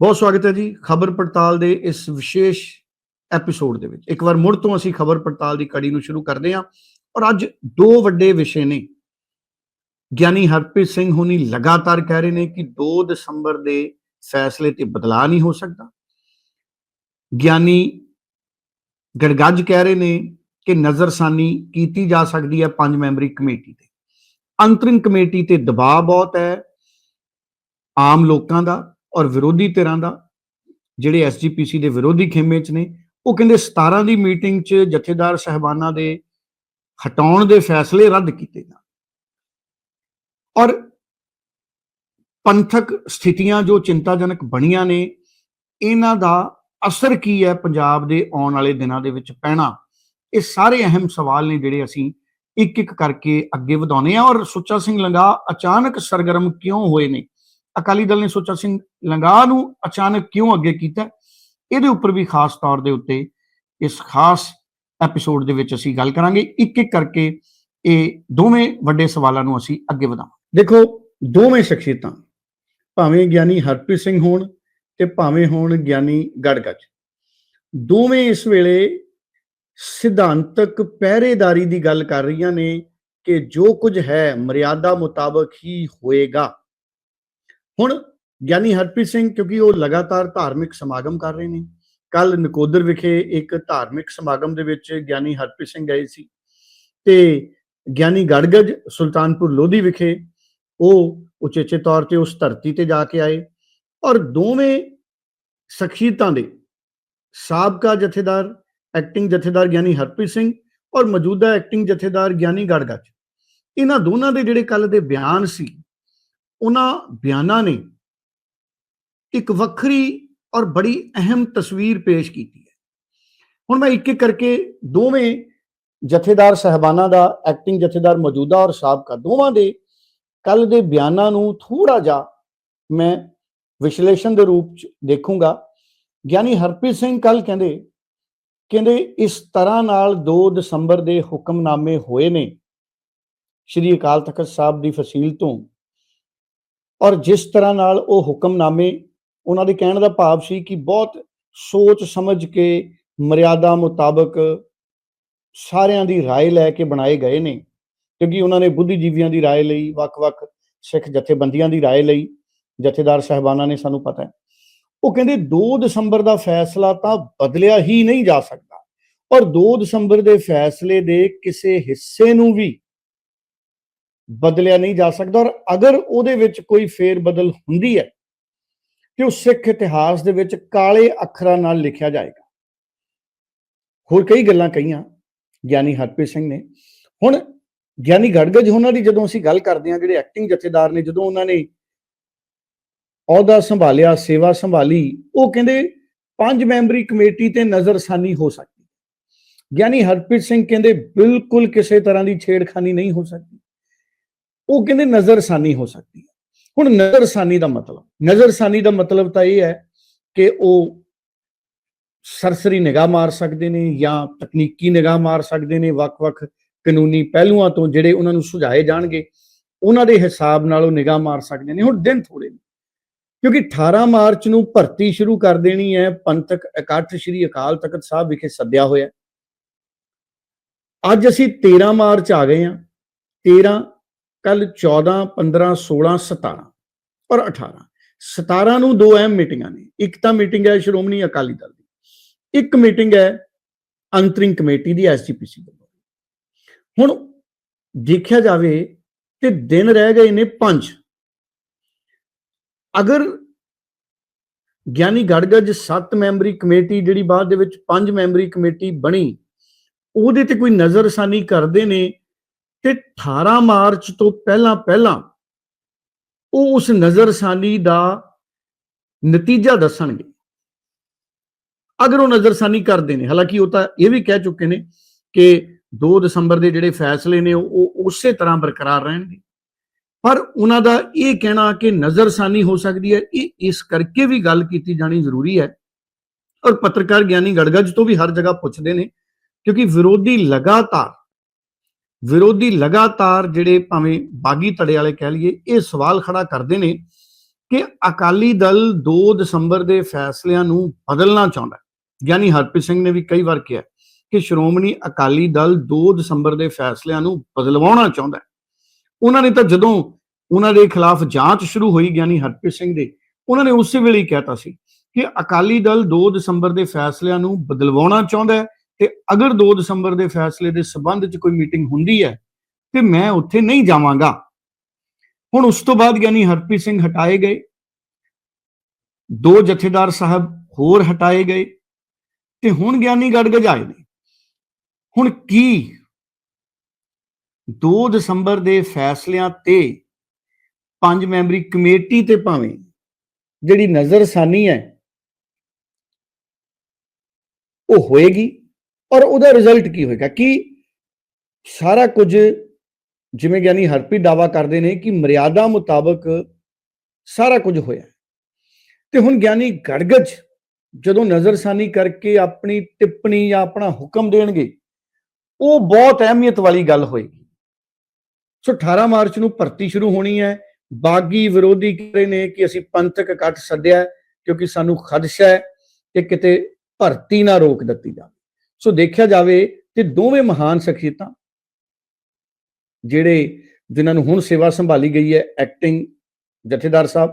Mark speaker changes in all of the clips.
Speaker 1: ਬਹੁਤ ਸਵਾਗਤ ਹੈ ਜੀ ਖਬਰ ਪੜਤਾਲ ਦੇ ਇਸ ਵਿਸ਼ੇਸ਼ ਐਪੀਸੋਡ ਦੇ ਵਿੱਚ। ਇੱਕ ਵਾਰ ਮੁੜ ਤੋਂ ਅਸੀਂ ਖਬਰ ਪੜਤਾਲ ਦੀ ਕੜੀ ਨੂੰ ਸ਼ੁਰੂ ਕਰਦੇ ਹਾਂ ਔਰ ਅੱਜ ਦੋ ਵੱਡੇ ਵਿਸ਼ੇ ਨੇ। ਗਿਆਨੀ ਹਰਪ੍ਰੀਤ ਸਿੰਘ ਹੋਣੀ ਲਗਾਤਾਰ ਕਹਿ ਰਹੇ ਨੇ ਕਿ 2 ਦਸੰਬਰ ਦੇ ਫੈਸਲੇ ਤੇ ਬਦਲਾਅ ਨਹੀਂ ਹੋ ਸਕਦਾ। ਗਿਆਨੀ ਗੜਗੱਜ ਕਹਿ ਰਹੇ ਨੇ ਕਿ ਨਜ਼ਰਸਾਨੀ ਕੀਤੀ ਜਾ ਸਕਦੀ ਹੈ ਪੰਜ ਮੈਂਬਰੀ ਕਮੇਟੀ ਤੇ। ਅੰਤਰਿਮ ਕਮੇਟੀ ਤੇ ਦਬਾਅ ਬਹੁਤ ਹੈ। ਆਮ ਲੋਕਾਂ ਦਾ ਔਰ ਵਿਰੋਧੀ ਧਿਰਾਂ ਦਾ, ਜਿਹੜੇ ਐਸਜੀਪੀਸੀ ਦੇ ਵਿਰੋਧੀ ਖੇਮੇ 'ਚ ਨੇ, ਉਹ ਕਹਿੰਦੇ 17 ਦੀ ਮੀਟਿੰਗ 'ਚ ਜਥੇਦਾਰ ਸਹਿਬਾਨਾਂ ਦੇ ਹਟਾਉਣ ਦੇ ਫੈਸਲੇ ਰੱਦ ਕੀਤੇ ਜਾਣ। ਔਰ ਪੰਥਕ ਸਥਿਤੀਆਂ ਜੋ ਚਿੰਤਾਜਨਕ ਬਣੀਆਂ ਨੇ, ਇਹਨਾਂ ਦਾ ਅਸਰ ਕੀ ਹੈ ਪੰਜਾਬ ਦੇ ਆਉਣ ਵਾਲੇ ਦਿਨਾਂ ਦੇ ਵਿੱਚ ਪੈਣਾ? ਇਹ ਸਾਰੇ ਅਹਿਮ ਸਵਾਲ ਨੇ ਜਿਹੜੇ ਅਸੀਂ ਇੱਕ ਇੱਕ ਕਰਕੇ ਅੱਗੇ ਵਧਾਉਣੇ ਆ ਔਰ ਸੁੱਚਾ ਸਿੰਘ ਲੰਗਾ ਅਚਾਨਕ ਸਰਗਰਮ ਕਿਉਂ ਹੋਏ ਨੇ? ਅਕਾਲੀ ਦਲ ਨੇ ਸੋਚਾ ਸਿੰਘ ਲੰਗਾ ਨੂੰ ਅਚਾਨਕ ਕਿਉਂ ਅੱਗੇ ਕੀਤਾ? ਇਹਦੇ ਉੱਪਰ ਵੀ ਖਾਸ ਤੌਰ ਦੇ ਉੱਤੇ ਇਸ ਖਾਸ ਐਪੀਸੋਡ ਦੇ ਵਿੱਚ ਅਸੀਂ ਗੱਲ ਕਰਾਂਗੇ। ਇੱਕ ਇੱਕ ਕਰਕੇ ਇਹ ਦੋਵੇਂ ਵੱਡੇ ਸਵਾਲਾਂ ਨੂੰ ਅਸੀਂ ਅੱਗੇ ਵਧਾਵਾਂਗੇ। ਦੇਖੋ, ਦੋਵੇਂ ਸ਼ਖਸੀਅਤਾਂ, ਭਾਵੇਂ ਗਿਆਨੀ ਹਰਪ੍ਰੀਤ ਸਿੰਘ ਹੋਣ ਤੇ ਭਾਵੇਂ ਹੋਣ ਗਿਆਨੀ ਗੜਗੱਜ, ਦੋਵੇਂ ਇਸ ਵੇਲੇ ਸਿਧਾਂਤਕ ਪਹਿਰੇਦਾਰੀ ਦੀ ਗੱਲ ਕਰ ਰਹੀਆਂ ਨੇ ਕਿ ਜੋ ਕੁਝ ਹੈ, ਮਰਿਆਦਾ ਮੁਤਾਬਕ ਹੀ ਹੋਏਗਾ। ਹੁਣ ਗਿਆਨੀ ਹਰਪ੍ਰੀਤ ਸਿੰਘ, ਕਿਉਂਕਿ ਉਹ ਲਗਾਤਾਰ ਧਾਰਮਿਕ ਸਮਾਗਮ ਕਰ ਰਹੇ ਨੇ ਕੱਲ ਨਕੋਦਰ ਵਿਖੇ ਇੱਕ ਧਾਰਮਿਕ ਸਮਾਗਮ ਦੇ ਵਿੱਚ ਗਿਆਨੀ ਹਰਪ੍ਰੀਤ ਸਿੰਘ ਗਏ ਸੀ ਤੇ ਗਿਆਨੀ ਗੜਗੜ ਸੁਲਤਾਨਪੁਰ ਲੋਧੀ ਵਿਖੇ ਉਹ ਉਚੇਚੇ ਤੌਰ ਤੇ ਉਸ ਧਰਤੀ ਤੇ ਜਾ ਕੇ ਆਏ ਔਰ ਦੋਵੇਂ ਸ਼ਖਸੀਅਤਾਂ ਦੇ ਸਾਬਕਾ ਜਥੇਦਾਰ ਐਕਟਿੰਗ ਜਥੇਦਾਰ ਗਿਆਨੀ ਹਰਪ੍ਰੀਤ ਸਿੰਘ ਔਰ ਮੌਜੂਦਾ ਐਕਟਿੰਗ ਜਥੇਦਾਰ ਗਿਆਨੀ ਗੜਗੜ ਇਹਨਾਂ ਦੋਨਾਂ ਦੇ ਜਿਹੜੇ ਕੱਲ ਦੇ ਬਿਆਨ ਸੀ ਉਹਨਾਂ ਬਿਆਨਾਂ ਨੇ ਇੱਕ ਵੱਖਰੀ ਔਰ ਬੜੀ ਅਹਿਮ ਤਸਵੀਰ ਪੇਸ਼ ਕੀਤੀ ਹੈ। ਹੁਣ ਮੈਂ ਇੱਕ ਇੱਕ ਕਰਕੇ ਦੋਵੇਂ ਜਥੇਦਾਰ ਸਹਿਬਾਨਾਂ ਦਾ ਐਕਟਿੰਗ ਜਥੇਦਾਰ ਮੌਜੂਦਾ ਔਰ ਸਾਬਕਾ ਦੋਵਾਂ ਦੇ ਕੱਲ ਦੇ ਬਿਆਨਾਂ ਨੂੰ ਥੋੜਾ ਜਿਹਾ ਮੈਂ ਵਿਸ਼ਲੇਸ਼ਣ ਦੇ ਰੂਪ ਚ ਦੇਖੂੰਗਾ। ਗਿਆਨੀ ਹਰਪ੍ਰੀਤ ਸਿੰਘ ਕੱਲ ਕਹਿੰਦੇ ਕਹਿੰਦੇ ਇਸ ਤਰ੍ਹਾਂ ਨਾਲ 2 ਦਸੰਬਰ ਦੇ ਹੁਕਮਨਾਮੇ ਹੋਏ ਨੇ। ਸ਼੍ਰੀ ਅਕਾਲ ਤਖਤ ਸਾਹਿਬ ਦੀ ਫਸੀਲ ਤੋਂ ਔਰ ਜਿਸ ਤਰ੍ਹਾਂ ਨਾਲ ਉਹ ਹੁਕਮਨਾਮੇ ਉਹਨਾਂ ਦੇ ਕਹਿਣ ਦਾ ਭਾਵ ਸੀ ਕਿ ਬਹੁਤ ਸੋਚ ਸਮਝ ਕੇ ਮਰਿਆਦਾ ਮੁਤਾਬਕ ਸਾਰਿਆਂ ਦੀ رائے ਲੈ ਕੇ ਬਣਾਏ ਗਏ ਨੇ ਕਿਉਂਕਿ ਉਹਨਾਂ ਨੇ ਬੁੱਧੀਜੀਵੀਆਂ ਦੀ رائے ਲਈ ਵੱਖ-ਵੱਖ ਸਿੱਖ ਜਥੇਬੰਦੀਆਂ ਦੀ رائے ਲਈ ਜਥੇਦਾਰ ਸਹਿਬਾਨਾਂ ਨੇ ਸਾਨੂੰ ਪਤਾ ਹੈ ਉਹ ਕਹਿੰਦੇ 2 ਦਸੰਬਰ ਦਾ ਫੈਸਲਾ ਤਾਂ ਬਦਲਿਆ ਹੀ ਨਹੀਂ ਜਾ ਸਕਦਾ ਔਰ 2 ਦਸੰਬਰ ਦੇ ਫੈਸਲੇ ਦੇ ਕਿਸੇ ਹਿੱਸੇ ਨੂੰ ਵੀ ਬਦਲਿਆ ਨਹੀਂ ਜਾ ਸਕਦਾ ਔਰ ਅਗਰ ਉਹਦੇ ਵਿੱਚ ਕੋਈ ਫੇਰ ਬਦਲ ਹੁੰਦੀ ਹੈ ਤੇ ਉਹ ਸਿੱਖ ਇਤਿਹਾਸ ਦੇ ਵਿੱਚ ਕਾਲੇ ਅੱਖਰਾਂ ਨਾਲ ਲਿਖਿਆ ਜਾਏਗਾ। ਹੋਰ ਕਈ ਗੱਲਾਂ ਕਹੀਆਂ, ਗਿਆਨੀ ਹਰਪ੍ਰੀਤ ਸਿੰਘ ਨੇ। ਹੁਣ ਗਿਆਨੀ ਗੜਗੜ ਉਹਨਾਂ ਦੀ ਜਦੋਂ ਅਸੀਂ ਗੱਲ ਕਰਦੇ ਹਾਂ, ਜਿਹੜੇ ਐਕਟਿੰਗ ਜਥੇਦਾਰ ਨੇ, ਜਦੋਂ ਉਹਨਾਂ ਨੇ ਅਹੁਦਾ ਸੰਭਾਲਿਆ, ਸੇਵਾ ਸੰਭਾਲੀ, ਉਹ ਕਹਿੰਦੇ ਪੰਜ ਮੈਂਬਰੀ ਕਮੇਟੀ ਤੇ ਨਜ਼ਰਸਾਨੀ ਹੋ ਸਕਦੀ। ਗਿਆਨੀ ਹਰਪ੍ਰੀਤ ਸਿੰਘ ਕਹਿੰਦੇ ਬਿਲਕੁਲ ਕਿਸੇ ਤਰ੍ਹਾਂ ਦੀ ਛੇੜਖਾਨੀ ਨਹੀਂ ਹੋ ਸਕਦੀ। ਉਹ ਕਹਿੰਦੇ ਨਜ਼ਰਸਾਨੀ ਹੋ ਸਕਦੀ ਹੈ। ਹੁਣ ਨਜ਼ਰਸਾਨੀ ਦਾ ਮਤਲਬ, ਨਜ਼ਰਸਾਨੀ ਦਾ ਮਤਲਬ ਤਾਂ ਇਹ ਹੈ ਕਿ ਉਹ ਸਰਸਰੀ ਨਿਗਾਹ ਮਾਰ ਸਕਦੇ ਨੇ ਜਾਂ ਤਕਨੀਕੀ ਨਿਗਾਹ ਮਾਰ ਸਕਦੇ ਨੇ, ਵੱਖ-ਵੱਖ ਕਾਨੂੰਨੀ ਪਹਿਲੂਆਂ ਤੋਂ ਜਿਹੜੇ ਉਹਨਾਂ ਨੂੰ ਸੁਝਾਏ ਜਾਣਗੇ, ਉਹਨਾਂ ਦੇ ਹਿਸਾਬ ਨਾਲ ਉਹ ਨਿਗਾਹ ਮਾਰ ਸਕਦੇ ਨੇ। ਹੁਣ ਦਿਨ ਥੋੜੇ ਨੇ, ਕਿਉਂਕਿ 18 ਮਾਰਚ ਨੂੰ ਭਰਤੀ ਸ਼ੁਰੂ ਕਰ ਦੇਣੀ ਹੈ ਪੰਥਕ ਇਕੱਠ ਸ੍ਰੀ ਅਕਾਲ ਤਖਤ ਸਾਹਿਬ ਵਿਖੇ ਸੱਦਿਆ ਹੋਇਆ। ਅੱਜ ਅਸੀਂ 13 ਮਾਰਚ ਆ ਗਏ ਹਾਂ 13 ਕੱਲ 14 15 16 17 ਔਰ 18 17 ਨੂੰ ਦੋ ਅਹਿਮ ਮੀਟਿੰਗਾਂ ਨੇ। ਇੱਕ ਤਾਂ ਮੀਟਿੰਗ ਹੈ ਸ਼੍ਰੋਮਣੀ ਅਕਾਲੀ ਦਲ ਦੀ। ਇੱਕ ਮੀਟਿੰਗ ਹੈ ਅੰਤਰਿੰਗ ਕਮੇਟੀ ਦੀ ਐਸਜੀਪੀਸੀ ਵੱਲੋਂ ਹੁਣ ਦੇਖਿਆ ਜਾਵੇ ਤੇ ਦਿਨ ਰਹਿ ਗਏ ਨੇ 5 ਅਗਰ ਗਿਆਨੀ ਗੜਗੜ 7 ਮੈਂਬਰੀ ਕਮੇਟੀ ਜਿਹੜੀ ਬਾਅਦ ਦੇ ਵਿੱਚ 5 ਮੈਂਬਰੀ ਕਮੇਟੀ ਬਣੀ, ਉਹਦੇ ਤੇ ਕੋਈ ਨਜ਼ਰਸਾਨੀ ਕਰਦੇ ਨੇ ਤੇ 18 ਮਾਰਚ ਤੋਂ ਪਹਿਲਾਂ ਪਹਿਲਾਂ ਉਹ ਉਸ ਨਜ਼ਰਸਾਨੀ ਦਾ ਨਤੀਜਾ ਦੱਸਣਗੇ। ਅਗਰ ਉਹ ਨਜ਼ਰਸਾਨੀ ਕਰਦੇ ਨੇ, ਹਾਲਾਂਕਿ ਉਹ ਤਾਂ ਇਹ ਵੀ ਕਹਿ ਚੁੱਕੇ ਨੇ ਕਿ 2 ਦਸੰਬਰ ਦੇ ਜਿਹੜੇ ਫੈਸਲੇ ਨੇ, ਉਹ ਉਸੇ ਤਰ੍ਹਾਂ ਬਰਕਰਾਰ ਰਹਿਣਗੇ। ਪਰ ਉਹਨਾਂ ਦਾ ਇਹ ਕਹਿਣਾ ਕਿ ਨਜ਼ਰਸਾਨੀ ਹੋ ਸਕਦੀ ਹੈ, ਇਹ ਇਸ ਕਰਕੇ ਵੀ ਗੱਲ ਕੀਤੀ ਜਾਣੀ ਜ਼ਰੂਰੀ ਹੈ। ਔਰ ਪੱਤਰਕਾਰ ਗਿਆਨੀ ਗੜਗੜ ਤੋਂ ਵੀ ਹਰ ਜਗ੍ਹਾ ਪੁੱਛਦੇ ਨੇ, ਕਿਉਂਕਿ ਵਿਰੋਧੀ ਲਗਾਤਾਰ ਵਿਰੋਧੀ ਲਗਾਤਾਰ ਜਿਹੜੇ ਭਾਵੇਂ ਬਾਗੀ ਧੜੇ ਵਾਲੇ ਕਹਿ ਲਈਏ, ਇਹ ਸਵਾਲ ਖੜਾ ਕਰਦੇ ਨੇ ਕਿ ਅਕਾਲੀ ਦਲ 2 ਦਸੰਬਰ ਦੇ ਫੈਸਲਿਆਂ ਨੂੰ ਬਦਲਣਾ ਚਾਹੁੰਦਾ ਹੈ। ਯਾਨੀ ਹਰਪ੍ਰੀਤ ਸਿੰਘ ਨੇ ਵੀ ਕਈ ਵਾਰ ਕਿਹਾ ਕਿ ਸ਼੍ਰੋਮਣੀ ਅਕਾਲੀ ਦਲ 2 ਦਸੰਬਰ ਦੇ ਫੈਸਲਿਆਂ ਨੂੰ ਬਦਲਵਾਉਣਾ ਚਾਹੁੰਦਾ ਹੈ। ਉਹਨਾਂ ਨੇ ਤਾਂ ਜਦੋਂ ਉਹਨਾਂ ਦੇ ਖਿਲਾਫ ਜਾਂਚ ਸ਼ੁਰੂ ਹੋਈ ਗਿਆਨੀ ਹਰਪ੍ਰੀਤ ਸਿੰਘ ਦੇ, ਉਹਨਾਂ ਨੇ ਉਸੇ ਵੇਲੇ ਹੀ ਕਹਿਤਾ ਸੀ ਕਿ ਅਕਾਲੀ ਦਲ 2 ਦਸੰਬਰ ਦੇ ਫੈਸਲਿਆਂ ਨੂੰ ਬਦਲਵਾਉਣਾ ਚਾਹੁੰਦਾ ਹੈ ਤੇ ਅਗਰ 2 ਦਸੰਬਰ ਦੇ ਫੈਸਲੇ ਦੇ ਸਬੰਧ 'ਚ ਕੋਈ ਮੀਟਿੰਗ ਹੁੰਦੀ ਹੈ, ਤੇ ਮੈਂ ਉੱਥੇ ਨਹੀਂ ਜਾਵਾਂਗਾ। ਹੁਣ ਉਸ ਤੋਂ ਬਾਅਦ ਗਿਆਨੀ ਹਰਪ੍ਰੀਤ ਸਿੰਘ ਹਟਾਏ ਗਏ। ਦੋ ਜਥੇਦਾਰ ਸਾਹਿਬ ਹੋਰ ਹਟਾਏ ਗਏ। ਤੇ ਹੁਣ ਗਿਆਨੀ ਗੜਗੜ ਆਏ ਨੇ। ਹੁਣ ਕੀ 2 ਦਸੰਬਰ ਦੇ ਫੈਸਲਿਆਂ ਤੇ ਪੰਜ ਮੈਂਬਰੀ ਕਮੇਟੀ ਤੇ ਭਾਵੇਂ ਜਿਹੜੀ ਨਜ਼ਰਸਾਨੀ ਹੈ, ਉਹ ਹੋਏਗੀ? ਔਰ ਉਹਦਾ ਰਿਜ਼ਲਟ ਕੀ ਹੋਏਗਾ? ਕਿ ਸਾਰਾ ਕੁਝ ਜਿਵੇਂ ਗਿਆਨੀ ਹਰਪ੍ਰੀਤ ਦਾਵਾ ਕਰਦੇ ਨੇ ਕਿ ਮਰਿਆਦਾ ਮੁਤਾਬਕ ਸਾਰਾ ਕੁਝ ਹੋਇਆ ਤੇ ਹੁਣ ਗਿਆਨੀ ਗੜਗੜ ਜਦੋਂ ਨਜ਼ਰਸਾਨੀ ਕਰਕੇ ਆਪਣੀ ਟਿੱਪਣੀ ਜਾਂ ਆਪਣਾ ਹੁਕਮ ਦੇਣਗੇ, ਉਹ ਬਹੁਤ ਅਹਿਮੀਅਤ ਵਾਲੀ ਗੱਲ ਹੋਏਗੀ। ਸੋ 18 ਮਾਰਚ ਨੂੰ ਭਰਤੀ ਸ਼ੁਰੂ ਹੋਣੀ ਹੈ। ਬਾਗੀ ਵਿਰੋਧੀ ਕਹਿ ਰਹੇ ਨੇ ਕਿ ਅਸੀਂ ਪੰਥਕ ਇਕੱਠ ਸੱਦਿਆ ਕਿਉਂਕਿ ਸਾਨੂੰ ਖਦਸ਼ਾ ਹੈ ਕਿ ਕਿਤੇ ਭਰਤੀ ਨਾ ਰੋਕ ਦਿੱਤੀ ਜਾਵੇ। ਸੋ ਦੇਖਿਆ ਜਾਵੇ ਤੇ ਦੋਵੇਂ ਮਹਾਨ ਸ਼ਖਸੀਅਤਾਂ, ਜਿਹੜੇ ਜਿਨ੍ਹਾਂ ਨੂੰ ਹੁਣ ਸੇਵਾ ਸੰਭਾਲੀ ਗਈ ਹੈ ਐਕਟਿੰਗ ਜਥੇਦਾਰ ਸਾਹਿਬ,